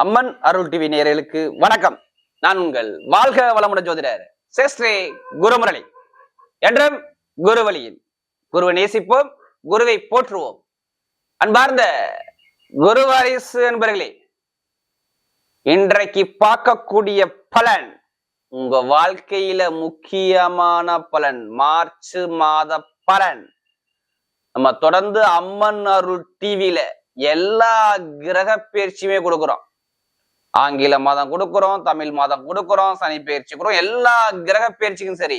அம்மன் அருள் TV நேயர்களுக்கு வணக்கம். நான் உங்கள் வாழ்க வளமுடன் ஜோதிடர் சேஸ்ரே குருமுரளி. என்றும் குருவழியில் குருவை நேசிப்போம் குருவை போற்றுவோம். அன்பார்ந்த குருவாரிசு என்பர்களே இன்றைக்கு பார்க்கக்கூடிய பலன் உங்க வாழ்க்கையில முக்கியமான பலன் மார்ச் மாத பலன். நம்ம தொடர்ந்து அம்மன் அருள் டிவியில எல்லா கிரக பயிற்சியுமே கொடுக்குறோம். ஆங்கில மாதம் கொடுக்குறோம் தமிழ் மாதம் கொடுக்குறோம் சனி பயிற்சி கொடுக்குறோம். எல்லா கிரக பயிற்சிக்கும் சரி.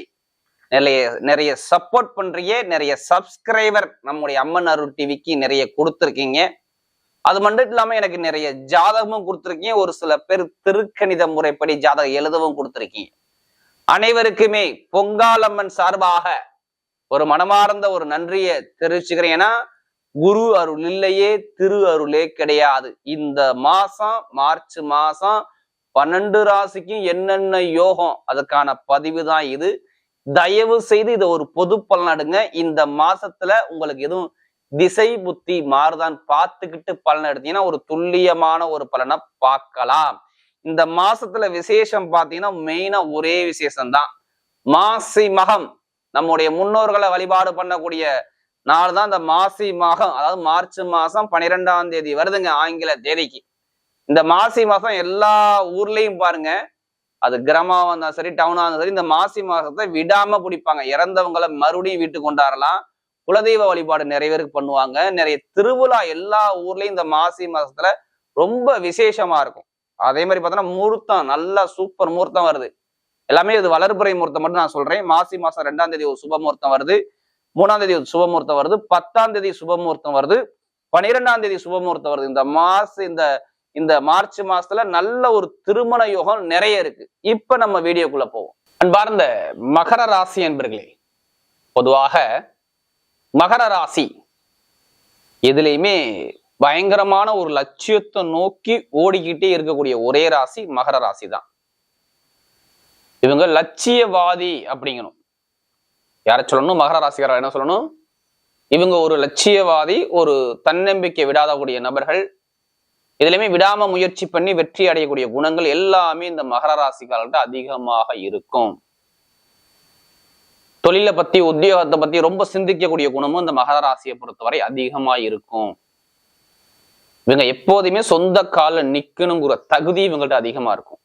நிறைய நிறைய சப்போர்ட் பண்றீங்க நிறைய சப்ஸ்கிரைபர் நம்முடைய அம்மன் அருள் டிவிக்கு நிறைய கொடுத்துருக்கீங்க. அது மட்டும் இல்லாம எனக்கு நிறைய ஜாதகமும் கொடுத்துருக்கீங்க. ஒரு சில பேர் திருக்கணித முறைப்படி ஜாதகம் எழுதவும் கொடுத்துருக்கீங்க. அனைவருக்குமே பொங்காலம்மன் சார்பாக ஒரு மனமார்ந்த ஒரு நன்றியை தெரிவிச்சுக்கிறேன். ஏன்னா குரு அருள் இல்லையே திரு அருளே கிடையாது. இந்த மாசம் மார்ச் மாசம் பன்னெண்டு ராசிக்கும் என்னென்ன யோகம் அதுக்கான பதிவு தான் இது. தயவு செய்து இதை ஒரு பொது பலனடுங்க இந்த மாசத்துல உங்களுக்கு எதுவும் திசை புத்தி மாறுதான் பார்த்துக்கிட்டு பலன் எடுத்தீங்கன்னா ஒரு துல்லியமான ஒரு பலனை பார்க்கலாம். இந்த மாசத்துல விசேஷம் பார்த்தீங்கன்னா மெயினா ஒரே விசேஷம் தான் மாசி மகம் நம்முடைய முன்னோர்களை வழிபாடு பண்ணக்கூடிய நாலு தான் இந்த மாசி மாதம் அதாவது மார்ச் மாசம் பன்னிரெண்டாம் தேதி வருதுங்க ஆங்கில தேதிக்கு. இந்த மாசி மாசம் எல்லா ஊர்லயும் பாருங்க அது கிராமமா இருந்தாலும் சரி டவுனா இருந்தாலும் சரி இந்த மாசி மாசத்தை விடாம பிடிப்பாங்க. இறந்தவங்களை மறுபடியும் வீட்டுக்கு கொண்டாடலாம் குலதெய்வ வழிபாடு நிறைய பேருக்கு பண்ணுவாங்க. நிறைய திருவிழா எல்லா ஊர்லயும் இந்த மாசி மாசத்துல ரொம்ப விசேஷமா இருக்கும். அதே மாதிரி பார்த்தோன்னா முகூர்த்தம் நல்லா சூப்பர் முகூர்த்தம் வருது. எல்லாமே இது வளர்ப்புறை முகூர்த்தம் மட்டும் நான் சொல்றேன். மாசி மாசம் ரெண்டாம் தேதி ஒரு சுப முகூர்த்தம் வருது. மூணாம் தேதி சுபமுகூர்த்தம் வருது பத்தாம் தேதி சுபமுகூர்த்தம் வருது பனிரெண்டாம் தேதி சுபமுகூர்த்தம் வருது. இந்த மாச இந்த இந்த மார்ச் மாசத்துல நல்ல ஒரு திருமண யோகம் நிறைய இருக்கு. இப்ப நம்ம வீடியோக்குள்ள போவோம். அன்பார்ந்த மகர ராசி என்பர்களே பொதுவாக மகர ராசி எதுலையுமே பயங்கரமான ஒரு லட்சியத்தை நோக்கி ஓடிக்கிட்டே இருக்கக்கூடிய ஒரே ராசி மகர ராசி தான் இவங்க லட்சியவாதி அப்படிங்கணும். யாரை சொல்லணும்? மகர ராசிக்காரர் என்ன சொல்லணும்? இவங்க ஒரு லட்சியவாதி ஒரு தன்னம்பிக்கை விடாதக்கூடிய நபர்கள். இதுலயுமே விடாம முயற்சி பண்ணி வெற்றி அடையக்கூடிய குணங்கள் எல்லாமே இந்த மகர ராசிக்காரர்கிட்ட அதிகமாக இருக்கும். தொழிலை பத்தி உத்தியோகத்தை பத்தி ரொம்ப சிந்திக்கக்கூடிய குணமும் இந்த மகர ராசியை பொறுத்தவரை அதிகமா இருக்கும். இவங்க எப்போதுமே சொந்த கால நிக்கணுங்கிற தகுதி இவங்கள்ட்ட அதிகமா இருக்கும்.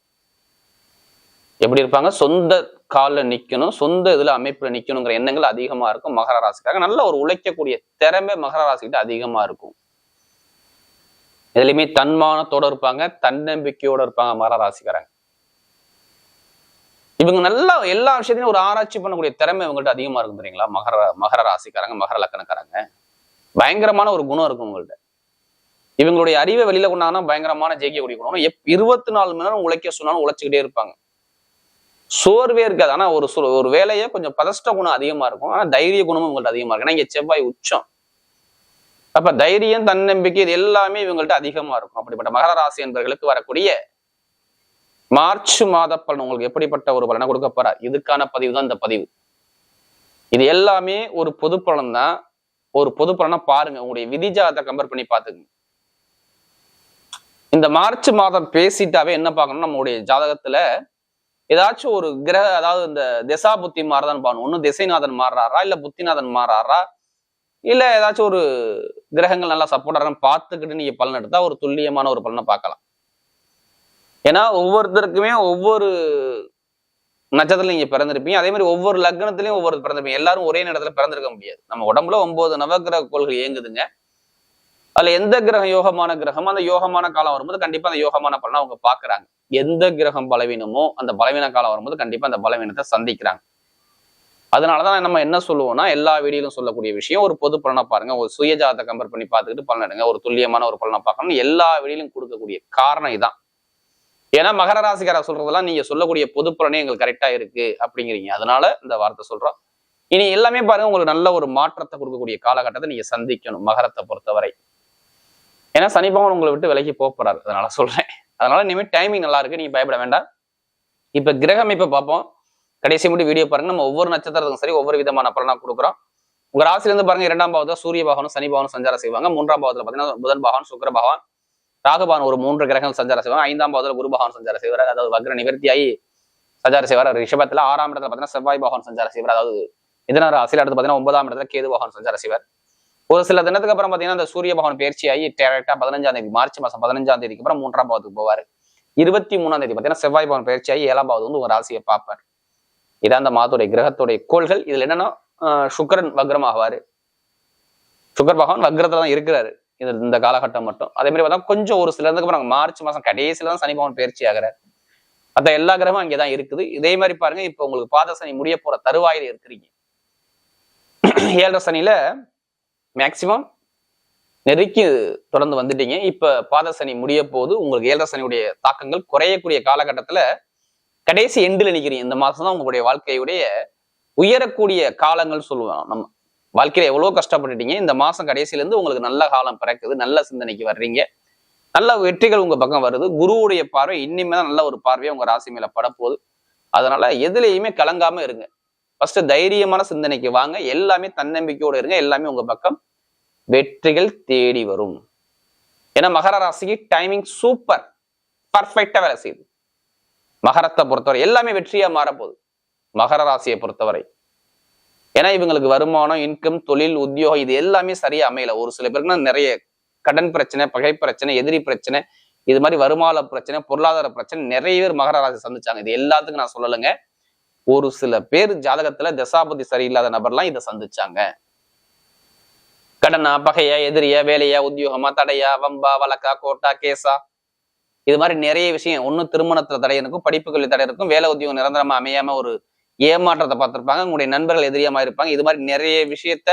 எப்படி இருப்பாங்க? சொந்த காலில் நிக்கணும் சொந்த இதுல அமைப்பில் நிற்கணுங்கிற எண்ணங்கள் அதிகமா இருக்கும் மகர ராசிக்காக. நல்ல ஒரு உழைக்கக்கூடிய திறமை மகர ராசிக்கிட்ட அதிகமா இருக்கும். எதுலையுமே தன்மானத்தோட இருப்பாங்க தன்னம்பிக்கையோட இருப்பாங்க மகர ராசிக்காரங்க. இவங்க நல்லா எல்லா விஷயத்தையும் ஒரு ஆராய்ச்சி பண்ணக்கூடிய திறமை இவங்கள்ட்ட அதிகமா இருக்கும் தெரியுங்களா? மகர மகர ராசிக்காரங்க மகர லக்கணக்காரங்க. பயங்கரமான ஒரு குணம் இருக்கும் உங்கள்ட்ட இவங்களுடைய அறிவை வெளியில கொண்டாங்கன்னா பயங்கரமான ஜெயிக்கக்கூடிய குணம். எப் இருபத்தி நாலு மணி நேரம் உழைக்க சொன்னாலும் உழைச்சிக்கிட்டே இருப்பாங்க. சோர்வே இருக்காது ஆனா ஒரு சொல் ஒரு வேலையை கொஞ்சம் பதஷ்ட குணம் அதிகமா இருக்கும். ஆனா தைரிய குணமும் உங்கள்ட்ட அதிகமா இருக்கு ஏன்னா இங்க செவ்வாய் உச்சம். அப்ப தைரியம் தன்னம்பிக்கை இது எல்லாமே இவங்கள்ட்ட அதிகமா இருக்கும். அப்படிப்பட்ட மகர ராசி என்பவர்களுக்கு வரக்கூடிய மார்ச் மாத பலன் உங்களுக்கு எப்படிப்பட்ட ஒரு பலனை கொடுக்க போறா இதுக்கான பதிவு தான் இந்த பதிவு. இது எல்லாமே ஒரு பொது பலன் தான். ஒரு பொது பலனா பாருங்க. உங்களுடைய விதிஜாதத்தை கம்பேர் பண்ணி பாத்துக்கங்க இந்த மார்ச் மாதம் பேசிட்டாவே என்ன பார்க்கணும் நம்மளுடைய ஜாதகத்துல ஏதாச்சும் ஒரு கிரக அதாவது இந்த திசா புத்தி மாறுதான் பானு ஒன்னும் திசைநாதன் மாறுறாரா? இல்ல புத்திநாதன் மாறாரா? இல்ல ஏதாச்சும் ஒரு கிரகங்கள் நல்லா சப்போர்ட் பார்த்துக்கிட்டு நீங்க பலன் எடுத்தா ஒரு துல்லியமான ஒரு பலனை பார்க்கலாம். ஏன்னா ஒவ்வொருத்தருக்குமே ஒவ்வொரு நட்சத்திரம் நீங்க பிறந்திருப்பீங்க. அதே மாதிரி ஒவ்வொரு லக்னத்திலையும் ஒவ்வொரு பிறந்திருப்பீங்க. எல்லாரும் ஒரே நேரத்துல பிறந்திருக்க முடியாது. நம்ம உடம்புல ஒன்பது நவகிரக கோள்கள் இயங்குதுங்க. அதுல எந்த கிரகம் யோகமான கிரகம்? அந்த யோகமான காலம் வரும்போது கண்டிப்பா அந்த யோகமான பலனை அவங்க பாக்குறாங்க எந்த கிரகம் பலவீனமோ அந்த பலவீன காலம் வரும்போது கண்டிப்பா அந்த பலவீனத்தை சந்திக்கிறாங்க. அதனாலதான் நம்ம என்ன சொல்லுவோம்னா எல்லா வீடியோலும் சொல்லக்கூடிய விஷயம் ஒரு பொது பலனை பாருங்க ஒரு சுயஜாதத்தை கம்பேர் பண்ணி பார்த்துக்கிட்டு பலன் எடுங்க ஒரு துல்லியமான ஒரு பலனை பார்க்கணும் எல்லா வீடியிலும் கொடுக்கக்கூடிய காரணம் இதான். ஏன்னா மகர ராசிக்காரர் சொல்றதெல்லாம் நீங்க சொல்லக்கூடிய பொது பலனே எங்களுக்கு கரெக்டா இருக்கு அப்படிங்கிறீங்க. அதனால இந்த வார்த்தை சொல்றோம். இனி எல்லாமே பாருங்க உங்களுக்கு நல்ல ஒரு மாற்றத்தை கொடுக்கக்கூடிய காலகட்டத்தை நீங்க சந்திக்கணும் மகரத்தை பொறுத்தவரை. ஏன்னா சனி பகவான் உங்களை விட்டு விலகி போக போறாரு. அதனால சொல்றேன். அதனால இனிமேல் டைமிங் நல்லா இருக்கு. நீங்க பயப்பட வேண்டாம். இப்ப கிரக அமைப்பை பார்ப்போம். கடைசி மட்டும் வீடியோ பாருங்க. நம்ம ஒவ்வொரு நட்சத்திரத்துக்கும் சரி ஒவ்வொரு விதமான பலனா கொடுக்குறோம். உங்க ராசிலிருந்து பாருங்க இரண்டாம் பாவத்துல சூரிய பகவானும் சனி பகவானும் சஞ்சாரம் செய்வாங்க. மூன்றாம் பாவத்துல பாத்தீங்கன்னா புதன் பகவான் சுக்கர பகவான் ராகுபான் ஒரு மூன்று கிரகங்கள் சஞ்சாரம் செய்வாங்க. ஐந்தாம் பாவத்துல குரு பகவான் சஞ்சாரம் செய்வார். அதாவது வக்ர நிவர்த்தியாகி சஞ்சாரம் செய்வார். ரிஷபத்துல ஆறாம் இடத்துல பாத்தீங்கன்னா செவ்வாய் பகவான் சஞ்சாரம் செய்வார். அதாவது இதனால ராசியில் அடுத்து பாத்தீங்கன்னா ஒன்பதாம் இடத்துல கேது பகவான் சஞ்சாரம் செய்வார். ஒரு சில தினத்துக்கு அப்புறம் பார்த்தீங்கன்னா அந்த சூரிய பகவான் பயிற்சியாகி டேரக்டா பதினஞ்சாம் தேதி மார்ச் மாசம் பதினஞ்சாம் தேதிக்கு அப்புறம் மூன்றாம் பாவத்துக்கு போவார். இருபத்தி மூணாம் தேதி பார்த்தீங்கன்னா செவ்வாய் பவன் பயிற்சி ஆகி ஏழாம் பாவது வந்து ஒரு ராசியை பார்ப்பார். இதான் அந்த மாதத்துடைய கிரகத்துடைய கோள்கள். இதுல என்னன்னா சுக்கரன் சுக்கிரன் வக்ரமாகுவாரு சுக்கர் பகவான் வக்ரத்துல தான் இருக்கிறாரு. இது இந்த காலகட்டம் மட்டும். அதே மாதிரி பார்த்தா கொஞ்சம் ஒரு சிலருக்கு அப்புறம் மார்ச் மாசம் கடைசியில தான் சனி பகவான் பயிற்சி ஆகிறார். மற்ற எல்லா கிரகமும் அங்கேதான் இருக்குது. இதே மாதிரி பாருங்க இப்ப உங்களுக்கு பாத சனி முடிய போற தருவாயில் இருக்கிறீங்க. ஏழரை சனியில மேக்சிமம் நெருக்கி தொடர்ந்து வந்துட்டீங்க. இப்ப பாத சனி முடிய போது உங்களுக்கு ஏழரை சனியுடைய தாக்கங்கள் குறையக்கூடிய காலகட்டத்துல கடைசி எண்டில் நிற்கிறீங்க இந்த மாதம் தான் உங்களுடைய வாழ்க்கையுடைய உயரக்கூடிய காலங்கள் சொல்லுவோம். நம்ம வாழ்க்கையில எவ்வளவு கஷ்டப்பட்டுட்டீங்க. இந்த மாசம் கடைசியிலேருந்து உங்களுக்கு நல்ல காலம் பிறக்குது. நல்ல சிந்தனைக்கு வர்றீங்க. நல்ல வெற்றிகள் உங்க பக்கம் வருது. குருவுடைய பார்வை இன்னிமே தான் நல்ல ஒரு பார்வையை உங்க ராசி மேல படப்போகுது. அதனால எதுலையுமே கலங்காம இருங்க. ஃபர்ஸ்ட் தைரியமான சிந்தனைக்கு வாங்க. எல்லாமே தன்னம்பிக்கையோடு இருங்க. எல்லாமே உங்க பக்கம் வெற்றிகள் தேடி வரும். ஏன்னா மகர ராசிக்கு டைமிங் சூப்பர் பர்ஃபெக்டா வேலை செய்யுது. மகரத்தை பொறுத்தவரை எல்லாமே வெற்றியா மாறப்போகுது. மகர ராசியை பொறுத்தவரை. ஏன்னா இவங்களுக்கு வருமானம் இன்கம் தொழில் உத்தியோகம் இது எல்லாமே சரியா அமையல. ஒரு சில பேருக்குன்னா நிறைய கடன் பிரச்சனை பகை பிரச்சனை எதிரி பிரச்சனை இது மாதிரி வருமான பிரச்சனை பொருளாதார பிரச்சனை நிறைய பேர் மகர ராசி சந்திச்சாங்க. இது எல்லாத்துக்கும் நான் சொல்லலைங்க. ஒரு சில பேர் ஜாதகத்துல தசாபதி சரியில்லாத நபர்லாம் இதை சந்திச்சாங்க. கடனா பகையா எதிரியா வேலையா உத்தியோகமா தடையா வம்பா வழக்கா கோட்டா கேசா. இது மாதிரி நிறைய விஷயம். ஒண்ணு திருமணத்துல தடை இருக்கும் படிப்புகளில் தடை இருக்கும் வேலை உத்தியோகம் நிரந்தரமா அமையாம ஒரு ஏமாற்றத்தை பார்த்திருப்பாங்க உங்களுடைய நண்பர்கள் எதிரியமா இருப்பாங்க. இது மாதிரி நிறைய விஷயத்த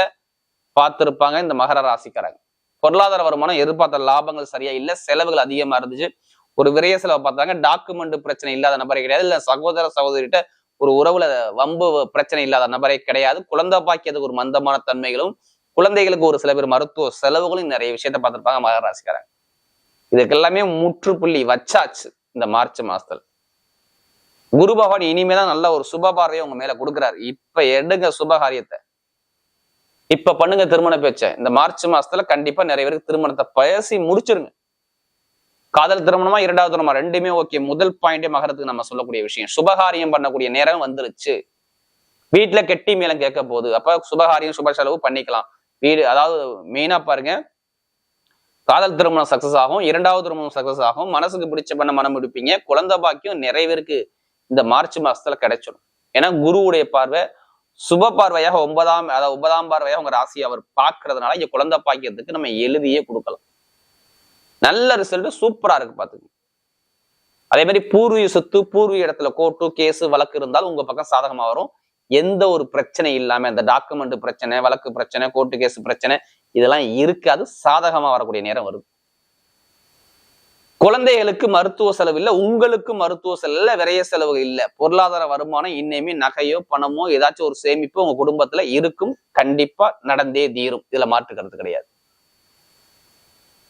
பார்த்திருப்பாங்க இந்த மகர ராசிக்காரங்க. பொருளாதார வருமானம் எதிர்பார்த்த லாபங்கள் சரியா இல்ல செலவுகள் அதிகமா இருந்துச்சு. ஒரு விரைய செலவை பார்த்தாங்க. டாக்குமெண்ட் பிரச்சனை இல்லாத நபரே கிடையாது. இல்ல சகோதர சகோதரிட்ட ஒரு உறவுல வம்பு பிரச்சனை இல்லாத நபரே கிடையாது. குழந்தை பாக்கியதுக்கு ஒரு மந்தமான தன்மைகளும் குழந்தைகளுக்கு ஒரு சில பேர் மருத்துவ செலவுகளும் நிறைய விஷயத்த பார்த்துருப்பாங்க மகர ராசிக்காரங்க. இதுக்கு எல்லாமே முற்றுப்புள்ளி வச்சாச்சு இந்த மார்ச் மாசத்துல. குரு பகவான் இனிமேதான் நல்ல ஒரு சுப பார்வையை உங்க மேல கொடுக்குறாரு. இப்ப எடுங்க சுபகாரியத்தை இப்ப பண்ணுங்க திருமண பேச்ச. இந்த மார்ச் மாசத்துல கண்டிப்பா நிறைய பேருக்கு திருமணத்தை பேசி முடிச்சிருங்க. காதல் திருமணமா இரண்டாவது திருமணமா ரெண்டுமே ஓகே முதல் பாயிண்டே மகரத்துக்கு நம்ம சொல்லக்கூடிய விஷயம். சுபகாரியம் பண்ணக்கூடிய நேரம் வந்துருச்சு. வீட்டுல கெட்டி மேலம் கேட்க போகுது அப்ப சுபகாரியம் சுப செலவு பண்ணிக்கலாம். வீடு அதாவது மெயினா பாருங்க. காதல் திருமணம் சக்சஸ் ஆகும். இரண்டாவது திருமணம் சக்சஸ் ஆகும். மனசுக்கு பிடிச்ச பண்ண மனம் எடுப்பீங்க. குழந்தை பாக்கியம் நிறைவேற்கு இந்த மார்ச் மாசத்துல கிடைச்சிடும் ஏன்னா குருவுடைய பார்வை சுப பார்வையாக ஒன்பதாம் அதாவது ஒன்பதாம் பார்வையாக உங்க ராசியை அவர் பார்க்கறதுனால இங்க குழந்தை பாக்கியத்துக்கு நம்ம எழுதியே கொடுக்கலாம். நல்ல ரிசல்ட் சூப்பரா இருக்கு பாத்துங்க அதே மாதிரி பூர்வீக சொத்து பூர்வீக இடத்துல கோர்ட்டு கேஸ் வழக்கு இருந்தால் உங்க பக்கம் சாதகமா வரும். எந்த ஒரு பிரச்சனை இல்லாம இந்த டாக்குமெண்ட் பிரச்சனை வழக்கு பிரச்சனை கோர்ட்டு கேஸ் பிரச்சனை இதெல்லாம் இருக்காது. சாதகமா வரக்கூடிய நேரம் வருது குழந்தைகளுக்கு மருத்துவ செலவு இல்ல உங்களுக்கு மருத்துவ செலவு இல்லை விரைய செலவு இல்ல. பொருளாதார வருமானம் இன்னையுமே நகையோ பணமோ ஏதாச்சும் ஒரு சேமிப்பு உங்க குடும்பத்துல இருக்கும். கண்டிப்பா நடந்தே தீரும். இதுல மாற்றுக்கிறது கிடையாது.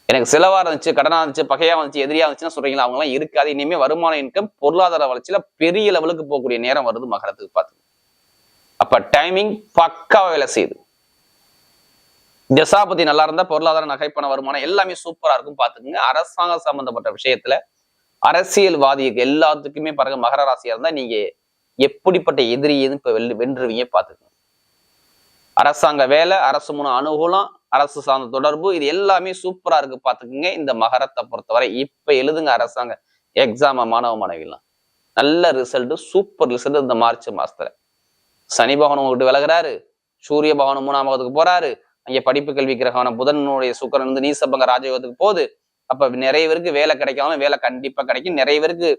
எனக்கு செலவா இருந்துச்சு கடனா இருந்துச்சு பகையா இருந்துச்சு எதிரியா இருந்துச்சுன்னா சொல்றீங்களா? அவங்கலாம் இருக்காது. இனிமே வருமான இன்கம் பொருளாதார வளர்ச்சியில பெரிய லெவலுக்கு போகக்கூடிய நேரம் வருது மகரத்துக்கு பார்த்து அப்ப டைமிங் பக்காவா வேலை செய்யுது. தசாபதி நல்லா இருந்தா பொருளாதார நகைப்பண வருமானம் எல்லாமே சூப்பரா இருக்கும் பாத்துக்கோங்க அரசாங்கம் சம்பந்தப்பட்ட விஷயத்துல அரசியல்வாதிக்கு எல்லாத்துக்குமே பாருங்க மகர ராசியா இருந்தா நீங்க எப்படிப்பட்ட எதிரியன்னு இப்ப வெல் வென்றுவீங்க பாத்துக்கோங்க அரசாங்க வேலை அரசு மூணு அனுகூலம் அரசு சார்ந்த தொடர்பு இது எல்லாமே சூப்பரா இருக்கு பாத்துக்கோங்க இந்த மகரத்தை பொறுத்தவரை இப்ப எழுதுங்க அரசாங்க எக்ஸாம மாணவ மாணவிலாம் நல்ல ரிசல்ட் சூப்பர் ரிசல்ட் இந்த மார்ச் மாசத்துல. சனி பகவான் உங்ககிட்ட விலகுறாரு. சூரிய பகவான் மூணாமகத்துக்கு போறாரு. அங்கே படிப்பு கல்வி கிரகமான புதனுடைய சுக்கரன் வந்து நீசபங்க ராஜயோகத்துக்கு போகுது. அப்ப நிறைய பேருக்கு வேலை கிடைக்காம வேலை கண்டிப்பா கிடைக்கும். நிறைய பேருக்கு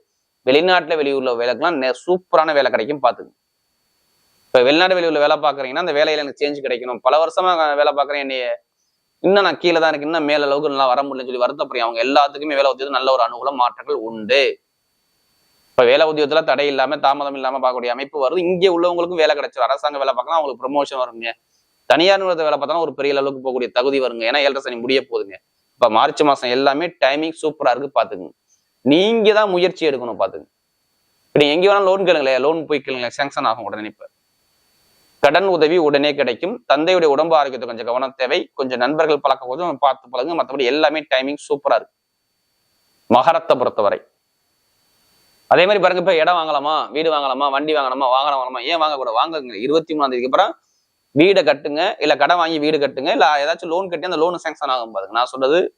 வெளிநாட்டுல வெளியூர்ல வேலைக்கெல்லாம் சூப்பரான வேலை கிடைக்கும் பாத்துங்க இப்ப வெளிநாடு வெளியூர்ல வேலை பார்க்குறீங்கன்னா அந்த வேலையில் எனக்கு சேஞ்ச் கிடைக்கணும். பல வருஷமா வேலை பாக்குறேன் என்னைய இன்னும் நான் கீழே தான் இருக்கு இன்னும் மேல அளவுக்கு நல்லா வர முடியலன்னு சொல்லி வருத்தப்படுறேன். அவங்க எல்லாத்துக்குமே வேலை உத்தியோகம் நல்ல ஒரு அனுகூலம் மாற்றங்கள் உண்டு. இப்போ வேலை உத்தியோகத்தில் தடை இல்லாமல் தாமதம் இல்லாம பார்க்கக்கூடிய அமைப்பு வருது. இங்கே உள்ளவங்களுக்கும் வேலை கிடைச்சிடும் அரசாங்க வேலை பார்க்கலாம் அவங்களுக்கு ப்ரொமோஷன் வருங்க. தனியார் நிறுவனத்தை வேலை பார்த்தாலும் ஒரு பெரிய அளவுக்கு போகக்கூடிய தகுதி வருங்க. ஏன்னா ஏழரை சனி முடிய போகுதுங்க. இப்ப மார்ச் மாசம் எல்லாமே டைமிங் சூப்பரா இருக்கு பாத்துக்குங்க நீங்கள் தான் முயற்சி எடுக்கணும் பார்த்துங்க இப்போ நீங்கள் எங்கே வேணாலும் லோன் கேளுங்களேன். லோன் போய் கேளுங்களேன். சேங்ஷன் ஆகும் உடனே இப்போ. கடன் உதவி உடனே கிடைக்கும். தந்தையுடைய உடம்பு ஆரோக்கியத்தை கொஞ்சம் கவனம் தேவை. கொஞ்சம் நண்பர்கள் பழக்க கொஞ்சம் பார்த்து பழகுங்க. மற்றபடி எல்லாமே டைமிங் சூப்பரா இருக்கு. மகரத்தை பொறுத்தவரை. அதே மாதிரி பாருங்க இப்ப இடம் வாங்கலாமா? வீடு வாங்கலாமா? வண்டி வாங்கலாமா? வாகனம் வாங்கலாமா? ஏன் வாங்கக்கூடாது? வாங்குங்க. இருபத்தி மூணாம் தேதிக்கு அப்புறம் வீடை கட்டுங்க. இல்ல கடன் வாங்கி வீடு கட்டுங்க. இல்ல ஏதாச்சும் லோன் கட்டி அந்த லோன் சேங்ஷன் ஆகும் பாருங்க. நான் சொல்றது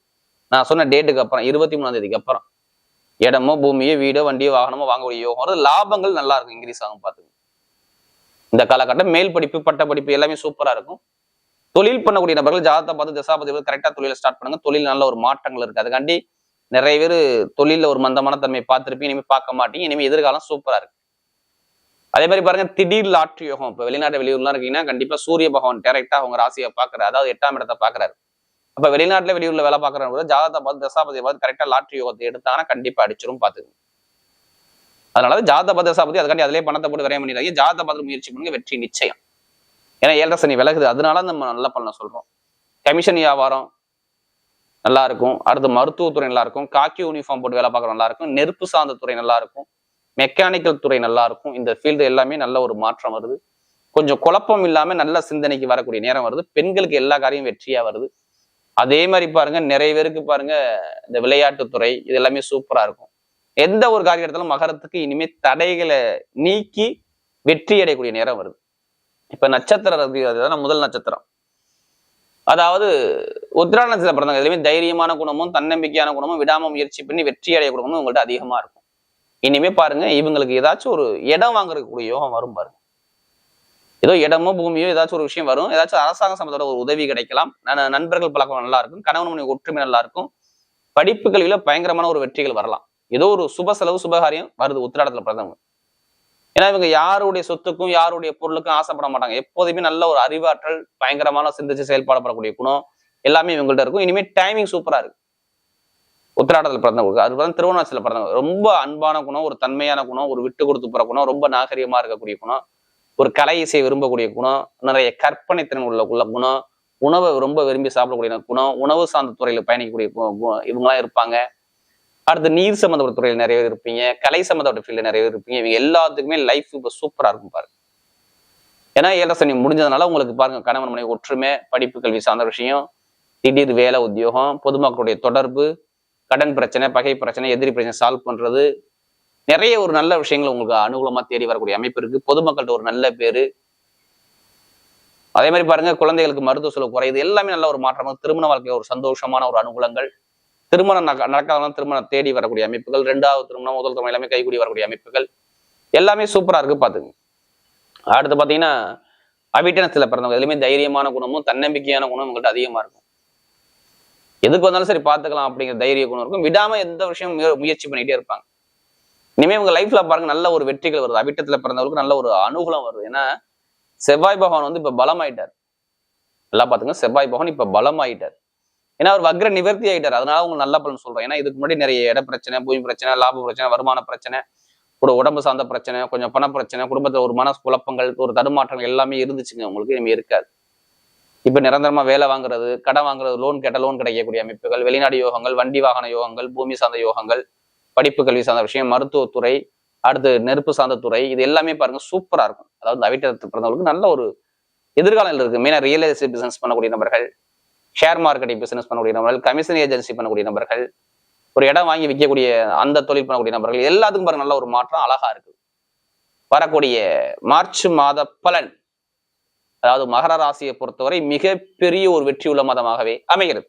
நான் சொன்ன டேட்டுக்கு அப்புறம் இருபத்தி மூணாம் தேதிக்கு அப்புறம். இடமோ பூமியோ வீடோ வண்டியோ வாகனமோ வாங்கக்கூடிய யோகம் லாபங்கள் நல்லா இருக்கும். இன்க்ரீஸ் ஆகும் பாத்துங்க. இந்த காலகட்டம் மேல் படிப்பு பட்ட படிப்பு எல்லாமே சூப்பரா இருக்கும். தொழில் பண்ணக்கூடிய நபர்கள் ஜாதகத்தை பார்த்து தசாபதி கரெக்டா தொழிலை ஸ்டார்ட் பண்ணுங்க. தொழில் நல்ல ஒரு மாற்றங்கள் இருக்கு. அதுக்காண்டி நிறைய பேர் தொழில ஒரு மந்தமான தன்மை பார்த்துருப்பீங்க. இனிமே பார்க்க மாட்டீங்க. இனிமே எதிர்காலம் சூப்பரா இருக்கு. அதே மாதிரி பாருங்க திடீர் லாட்ரி யோகம். இப்போ வெளிநாட்டு வெளியூர்லாம் இருக்கீங்கன்னா கண்டிப்பா சூரிய பகவான் டைரக்டா அவங்க ராசியை பாக்குறாரு அதாவது எட்டாம் இடத்தை பாக்குறாரு அப்ப வெளிநாட்டுல வெளியூர்ல வேலை பாக்குறவங்க ஜாதகத்தை பார்த்து தசாபதியை பார்த்து கரெக்டா லாட்ரி யோகத்தை எடுத்தாங்கன்னா கண்டிப்பா அடிச்சிரும் பாத்துக்கோங்க அதனால ஜாத பத தசாபதி அதுக்காண்டி அதிலே பணத்தை போட்டு விரையம் பண்ணிடுறாங்க ஜாத பத்திரம் முயற்சி பண்ணுங்க வெற்றி நிச்சயம். ஏன்னா ஏழரை சனி விலகுது. அதனால நம்ம நல்ல பலனை சொல்றோம். கமிஷன் வியாபாரம் நல்லா இருக்கும் அடுத்து மருத்துவத்துறை நல்லா இருக்கும் காக்கி யூனிஃபார்ம் போட்டு வேலை பார்க்குற நல்லா இருக்கும் நெருப்பு சார்ந்த துறை நல்லா இருக்கும் மெக்கானிக்கல் துறை நல்லா இருக்கும் இந்த ஃபீல்டு எல்லாமே நல்ல ஒரு மாற்றம் வருது. கொஞ்சம் குழப்பம் இல்லாம நல்ல சிந்தனைக்கு வரக்கூடிய நேரம் வருது. பெண்களுக்கு எல்லா காரியம் வெற்றியா வருது. அதே மாதிரி பாருங்க நிறைய பேருக்கு பாருங்க இந்த விளையாட்டுத்துறை இது எல்லாமே சூப்பரா இருக்கும். எந்த ஒரு காரியத்திலும் மகரத்துக்கு இனிமே தடைகளை நீக்கி வெற்றி அடையக்கூடிய நேரம் வருது. இப்ப நட்சத்திர அதுதான் முதல் நட்சத்திரம். அதாவது உத்ரா நட்சத்திரம் பிறந்தவங்க எதுலையுமே தைரியமான குணமும் தன்னம்பிக்கையான குணமும் விடாம முயற்சி பண்ணி வெற்றி அடைய குணமும் உங்கள்ட்ட அதிகமா இருக்கும். இனிமே பாருங்க இவங்களுக்கு ஏதாச்சும் ஒரு இடம் வாங்குறதுக்கூடிய யோகம் வரும் பாருங்க. ஏதோ இடமோ பூமியோ ஏதாச்சும் ஒரு விஷயம் வரும். ஏதாச்சும் அரசாங்க சம்பந்தோட ஒரு உதவி கிடைக்கலாம். ந- நண்பர்கள் பழக்கம் நல்லா இருக்கும். கணவன் மனைவி ஒற்றுமை நல்லா இருக்கும். படிப்பு கல்வியில பயங்கரமான ஒரு வெற்றிகள் வரலாம். ஏதோ ஒரு சுப செலவு சுபகாரியம் வருது உத்திராடத்துல பிறந்தவங்க. ஏன்னா இவங்க யாருடைய சொத்துக்கும் யாருடைய பொருளுக்கும் ஆசைப்பட மாட்டாங்க. எப்போதுமே நல்ல ஒரு அறிவாற்றல் பயங்கரமான சிந்திச்சு செயல்பாடப்படக்கூடிய குணம் எல்லாமே இவங்கள்ட்ட இருக்கும். இனிமே டைமிங் சூப்பரா இருக்கு. உத்திராடத்துல பிறந்தவங்களுக்கு. அது பிறந்த திருவண்ணாச்சல பிறந்தவங்க. ரொம்ப அன்பான குணம் ஒரு தன்மையான குணம் ஒரு விட்டு கொடுத்து போற குணம் ரொம்ப நாகரிகமா இருக்கக்கூடிய குணம் ஒரு கலை இசை விரும்பக்கூடிய குணம் நிறைய கற்பனை திறன் உள்ள உள்ள குணம் உணவை ரொம்ப விரும்பி சாப்பிடக்கூடிய குணம் உணவு சார்ந்த துறையில பயணிக்கக்கூடிய கு- கு- இருப்பாங்க. அடுத்து நீர் சம்மந்தப்பட்ட துறையில் நிறைய பேர் இருப்பீங்க கலை சம்மந்தப்பட்ட ஃபீல்டு நிறைய பேர் இருப்பீங்க. இவங்க எல்லாத்துக்குமே லைஃப் இப்போ சூப்பரா இருக்கும் பாருங்க. ஏன்னா ஏழரை சனி முடிஞ்சதுனால உங்களுக்கு பாருங்க கணவன் மனைவி ஒற்றுமை படிப்பு கல்வி சார்ந்த விஷயம் திடீர் வேலை உத்தியோகம் பொதுமக்களுடைய தொடர்பு கடன் பிரச்சனை பகை பிரச்சனை எதிரி பிரச்சனை சால்வ் பண்றது. நிறைய ஒரு நல்ல விஷயங்கள் உங்களுக்கு அனுகூலமா தேடி வரக்கூடிய அமைப்பு இருக்கு. பொதுமக்கள்கிட்ட ஒரு நல்ல பேரு. அதே மாதிரி பாருங்க குழந்தைகளுக்கு மருத்துவ செலவு குறையுது. எல்லாமே நல்ல ஒரு மாற்றம் திருமண வாழ்க்கை ஒரு சந்தோஷமான ஒரு அனுகூலங்கள். திருமணம் நடக்க- நடக்காதவங்க திருமணம் தேடி வரக்கூடிய அமைப்புகள் ரெண்டாவது திருமணம் முதல் திருமணம் எல்லாமே கைகூடி வரக்கூடிய அமைப்புகள். எல்லாமே சூப்பரா இருக்கு பார்த்துங்க. அடுத்து பாத்தீங்கன்னா அவிட்டனத்துல பிறந்தவங்க எதுலையுமே தைரியமான குணமும் தன்னம்பிக்கையான குணம் உங்கள்கிட்ட அதிகமா இருக்கும். எதுக்கு வந்தாலும் சரி பார்த்துக்கலாம் அப்படிங்கிற தைரிய குணம் இருக்கும். விடாம எந்த விஷயம் முயற்சி பண்ணிட்டே இருப்பாங்க. இனிமே உங்க லைஃப்ல பாருங்க நல்ல ஒரு வெற்றிகள் வருது. அவிட்டத்துல பிறந்தவங்களுக்கு நல்ல ஒரு அனுகூலம் வருது. ஏன்னா செவ்வாய் பகவான் வந்து இப்ப பலமாயிட்டார். நல்லா பார்த்துங்க செவ்வாய் பகவான் இப்ப பலமாயிட்டார். ஏன்னா அவர் வக்ர நிவர்த்தி ஆயிட்டார். அதனால உங்களுக்கு நல்ல பலன் சொல்றேன் ஏன்னா இதுக்கு முன்னாடி நிறைய இட பிரச்சனை பூமி பிரச்சனை லாப பிரச்சனை வருமான பிரச்சனை ஒரு உடம்பு சார்ந்த பிரச்சனை கொஞ்சம் பண பிரச்சனை குடும்பத்துல ஒரு மன குழப்பங்கள் ஒரு தடுமாற்றங்கள் எல்லாமே இருந்துச்சுங்க. உங்களுக்கு இனிமே இருக்காது. இப்ப நிரந்தரமா வேலை வாங்குறது கடன் வாங்குறது லோன் கேட்ட லோன் கிடைக்கக்கூடிய அமைப்புகள் வெளிநாடு யோகங்கள் வண்டி வாகன யோகங்கள் பூமி சார்ந்த யோகங்கள் படிப்பு கல்வி சார்ந்த விஷயம் மருத்துவத்துறை அடுத்து நெருப்பு சார்ந்த துறை இது எல்லாமே பாருங்க சூப்பரா இருக்கும். அதாவது அவிட்டத்து பிறந்தவங்களுக்கு நல்ல ஒரு எதிர்காலம் இருக்கு. மெயினாக ரியல் எஸ்டேட் பிசினஸ் பண்ணக்கூடிய நபர்கள் ஷேர் மார்க்கெட்டிங் பிசினஸ் பண்ணக்கூடிய நபர்கள் கமிஷன் ஏஜென்சி பண்ணக்கூடிய நபர்கள் ஒரு இடம் வாங்கி விற்கக்கூடிய அந்த தொழில் பண்ணக்கூடிய நபர்கள் எல்லாத்துக்கும் பாருங்க நல்ல ஒரு மாற்றம் அழகா இருக்கு வரக்கூடிய மார்ச் மாத பலன் அதாவது மகர ராசியை பொறுத்தவரை மிகப்பெரிய ஒரு வெற்றியுள்ள மாதமாகவே அமைகிறது.